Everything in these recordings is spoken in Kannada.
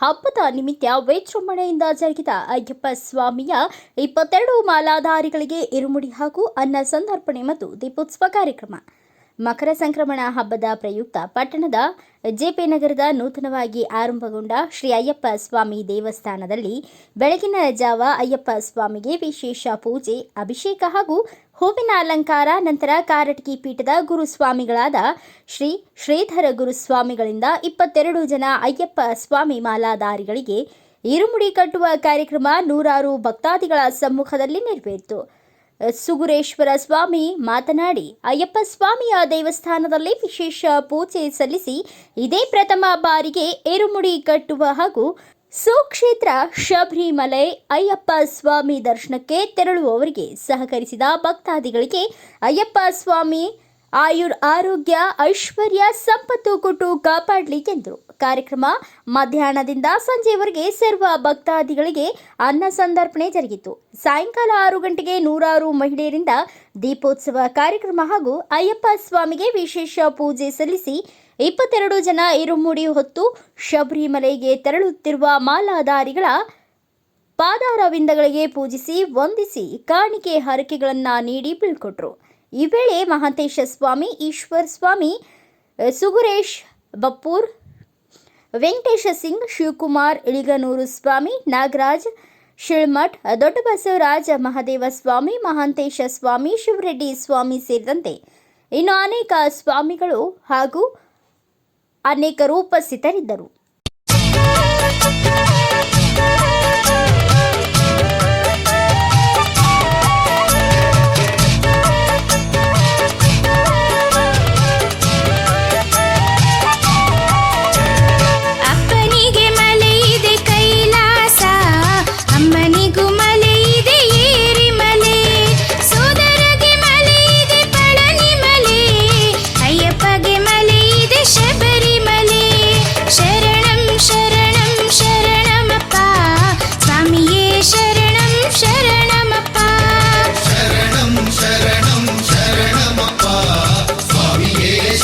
ಹಬ್ಬದ ನಿಮಿತ್ತ ವಿಜೃಂಭಣೆಯಿಂದ ಜರುಗಿದ ಅಯ್ಯಪ್ಪ ಸ್ವಾಮಿಯ ಇಪ್ಪತ್ತೆರಡು ಮಾಲಾಧಾರಿಗಳಿಗೆ ಇರುಮುಡಿ ಹಾಗೂ ಅನ್ನ ಸಂದರ್ಪಣೆ ಮತ್ತು ದೀಪೋತ್ಸವ ಕಾರ್ಯಕ್ರಮ. ಮಕರ ಸಂಕ್ರಮಣ ಹಬ್ಬದ ಪ್ರಯುಕ್ತ ಪಟ್ಟಣದ ಜೆಪಿ ನಗರದ ನೂತನವಾಗಿ ಆರಂಭಗೊಂಡ ಶ್ರೀ ಅಯ್ಯಪ್ಪ ಸ್ವಾಮಿ ದೇವಸ್ಥಾನದಲ್ಲಿ ಬೆಳಗಿನ ಜಾವ ಅಯ್ಯಪ್ಪ ಸ್ವಾಮಿಗೆ ವಿಶೇಷ ಪೂಜೆ, ಅಭಿಷೇಕ ಹಾಗೂ ಹೂವಿನ ಅಲಂಕಾರ, ನಂತರ ಕಾರಟಗಿ ಪೀಠದ ಗುರುಸ್ವಾಮಿಗಳಾದ ಶ್ರೀ ಶ್ರೀಧರ ಗುರುಸ್ವಾಮಿಗಳಿಂದ ಇಪ್ಪತ್ತೆರಡು ಜನ ಅಯ್ಯಪ್ಪ ಸ್ವಾಮಿ ಮಾಲಾಧಾರಿಗಳಿಗೆ ಇರುಮುಡಿ ಕಟ್ಟುವ ಕಾರ್ಯಕ್ರಮ ನೂರಾರು ಭಕ್ತಾದಿಗಳ ಸಮ್ಮುಖದಲ್ಲಿ ನೆರವೇರಿತು. ಸುಗುರೇಶ್ವರ ಸ್ವಾಮಿ ಮಾತನಾಡಿ, ಅಯ್ಯಪ್ಪ ಸ್ವಾಮಿಯ ದೇವಸ್ಥಾನದಲ್ಲಿ ವಿಶೇಷ ಪೂಜೆ ಸಲ್ಲಿಸಿ ಇದೇ ಪ್ರಥಮ ಬಾರಿಗೆ ಏರುಮುಡಿ ಕಟ್ಟುವ ಹಾಗೂ ಸುಕ್ಷೇತ್ರ ಶಬರಿಮಲೆ ಅಯ್ಯಪ್ಪ ಸ್ವಾಮಿ ದರ್ಶನಕ್ಕೆ ತೆರಳುವವರಿಗೆ ಸಹಕರಿಸಿದ ಭಕ್ತಾದಿಗಳಿಗೆ ಅಯ್ಯಪ್ಪ ಸ್ವಾಮಿ ಆಯುರ್ ಆರೋಗ್ಯ, ಐಶ್ವರ್ಯ, ಸಂಪತ್ತು ಕೊಟ್ಟು ಕಾಪಾಡಲಿ ಎಂದರು ಕಾರ್ಯಕ್ರಮ ಮಧ್ಯಾಹ್ನದಿಂದ ಸಂಜೆವರೆಗೆ ಸರ್ವ ಭಕ್ತಾದಿಗಳಿಗೆ ಅನ್ನ ಸಂದರ್ಪಣೆ ಜರುಗಿತು. ಸಾಯಂಕಾಲ ಆರು ಗಂಟೆಗೆ ನೂರಾರು ಮಹಿಳೆಯರಿಂದ ದೀಪೋತ್ಸವ ಕಾರ್ಯಕ್ರಮ ಹಾಗೂ ಅಯ್ಯಪ್ಪ ಸ್ವಾಮಿಗೆ ವಿಶೇಷ ಪೂಜೆ ಸಲ್ಲಿಸಿ ಇಪ್ಪತ್ತೆರಡು ಜನ ಇರುಮುಡಿ ಹೊತ್ತು ಶಬರಿಮಲೆಗೆ ತೆರಳುತ್ತಿರುವ ಮಾಲಾಧಾರಿಗಳ ಪಾದಾರವಿಂದಗಳಿಗೆ ಪೂಜಿಸಿ ವಂದಿಸಿ ಕಾಣಿಕೆ ಹರಕೆಗಳನ್ನು ನೀಡಿ ಬೀಳ್ಕೊಟ್ರು. ಈ ವೇಳೆ ಮಹಾಂತೇಶ ಸ್ವಾಮಿ, ಈಶ್ವರ್ ಸ್ವಾಮಿ, ಸುಗುರೇಶ್ ಬಪ್ಪೂರ್, ವೆಂಕಟೇಶ ಸಿಂಗ್, ಶಿವಕುಮಾರ್, ಇಳಿಗನೂರು ಸ್ವಾಮಿ, ನಾಗರಾಜ್ ಶಿಳ್ಮಠ್, ದೊಡ್ಡಬಸವರಾಜ ಮಹಾದೇವ ಸ್ವಾಮಿ, ಮಹಾಂತೇಶ ಸ್ವಾಮಿ, ಶಿವರೆಡ್ಡಿ ಸ್ವಾಮಿ ಸೇರಿದಂತೆ ಇನ್ನು ಅನೇಕ ಸ್ವಾಮಿಗಳು ಹಾಗೂ ಅನೇಕರು ಉಪಸ್ಥಿತರಿದ್ದರು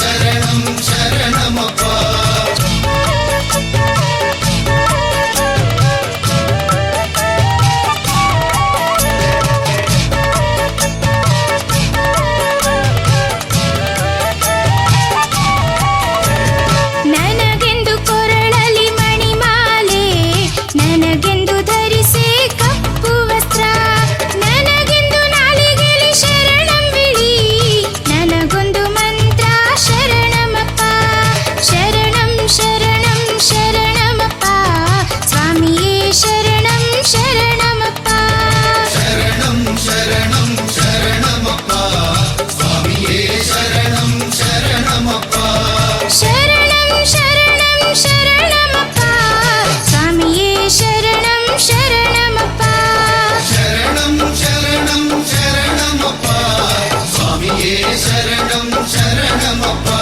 శరణం శరణమప్ప. my body.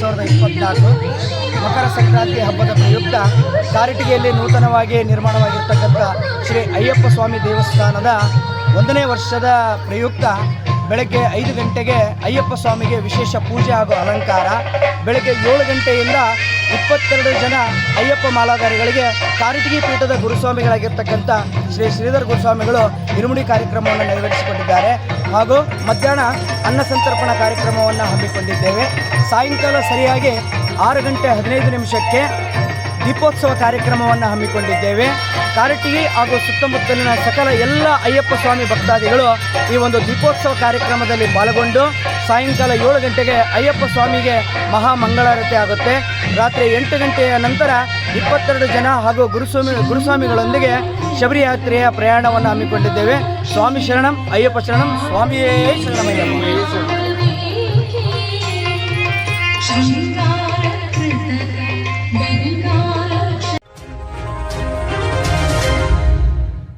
ಸಾವಿರದ ಇಪ್ಪತ್ತ್ನಾಲ್ಕು ಮಕರ ಸಂಕ್ರಾಂತಿ ಹಬ್ಬದ ಪ್ರಯುಕ್ತ ಕಾರಿಟಿಗೆಯಲ್ಲಿ ನೂತನವಾಗಿ ನಿರ್ಮಾಣವಾಗಿರ್ತಕ್ಕಂಥ ಶ್ರೀ ಅಯ್ಯಪ್ಪ ಸ್ವಾಮಿ ದೇವಸ್ಥಾನದ ಒಂದನೇ ವರ್ಷದ ಪ್ರಯುಕ್ತ ಬೆಳಗ್ಗೆ ಐದು ಗಂಟೆಗೆ ಅಯ್ಯಪ್ಪ ಸ್ವಾಮಿಗೆ ವಿಶೇಷ ಪೂಜೆ ಹಾಗೂ ಅಲಂಕಾರ. ಬೆಳಗ್ಗೆ ಏಳು ಗಂಟೆಯಿಂದ ಇಪ್ಪತ್ತೆರಡು ಜನ ಅಯ್ಯಪ್ಪ ಮಾಲಾಧಾರಿಗಳಿಗೆ ಕಾರಟಗಿ ಪೀಠದ ಗುರುಸ್ವಾಮಿಗಳಾಗಿರ್ತಕ್ಕಂಥ ಶ್ರೀ ಶ್ರೀಧರ್ ಗುರುಸ್ವಾಮಿಗಳು ಇರುಮುಡಿ ಕಾರ್ಯಕ್ರಮವನ್ನು ನೆರವೇರಿಸಿಕೊಂಡಿದ್ದಾರೆ. ಹಾಗೂ ಮಧ್ಯಾಹ್ನ ಅನ್ನ ಸಂತರ್ಪಣಾ ಕಾರ್ಯಕ್ರಮವನ್ನು ಹಮ್ಮಿಕೊಂಡಿದ್ದೇವೆ. ಸಾಯಂಕಾಲ ಸರಿಯಾಗಿ ಆರು ಗಂಟೆ ಹದಿನೈದು ನಿಮಿಷಕ್ಕೆ ದೀಪೋತ್ಸವ ಕಾರ್ಯಕ್ರಮವನ್ನು ಹಮ್ಮಿಕೊಂಡಿದ್ದೇವೆ. ಕಾರಟಗಿ ಹಾಗೂ ಸುತ್ತಮುತ್ತಲಿನ ಸಕಲ ಎಲ್ಲ ಅಯ್ಯಪ್ಪ ಸ್ವಾಮಿ ಭಕ್ತಾದಿಗಳು ಈ ಒಂದು ದೀಪೋತ್ಸವ ಕಾರ್ಯಕ್ರಮದಲ್ಲಿ ಪಾಲ್ಗೊಂಡು ಸಾಯಂಕಾಲ ಏಳು ಗಂಟೆಗೆ ಅಯ್ಯಪ್ಪ ಸ್ವಾಮಿಗೆ ಮಹಾ ಮಂಗಳಾರತಿ ಆಗುತ್ತೆ. ರಾತ್ರಿ ಎಂಟು ಗಂಟೆಯ ನಂತರ ಇಪ್ಪತ್ತೆರಡು ಜನ ಹಾಗೂ ಗುರುಸ್ವಾಮಿ ಗುರುಸ್ವಾಮಿಗಳೊಂದಿಗೆ ಶಬರಿಯಾತ್ರೆಯ ಪ್ರಯಾಣವನ್ನು ಹಮ್ಮಿಕೊಂಡಿದ್ದೇವೆ. ಸ್ವಾಮಿ ಶರಣಂ, ಅಯ್ಯಪ್ಪ ಶರಣಂ, ಸ್ವಾಮಿಯೇ ಶರಣಮಯ್ಯ ಶರಣ ಗಂಗಾ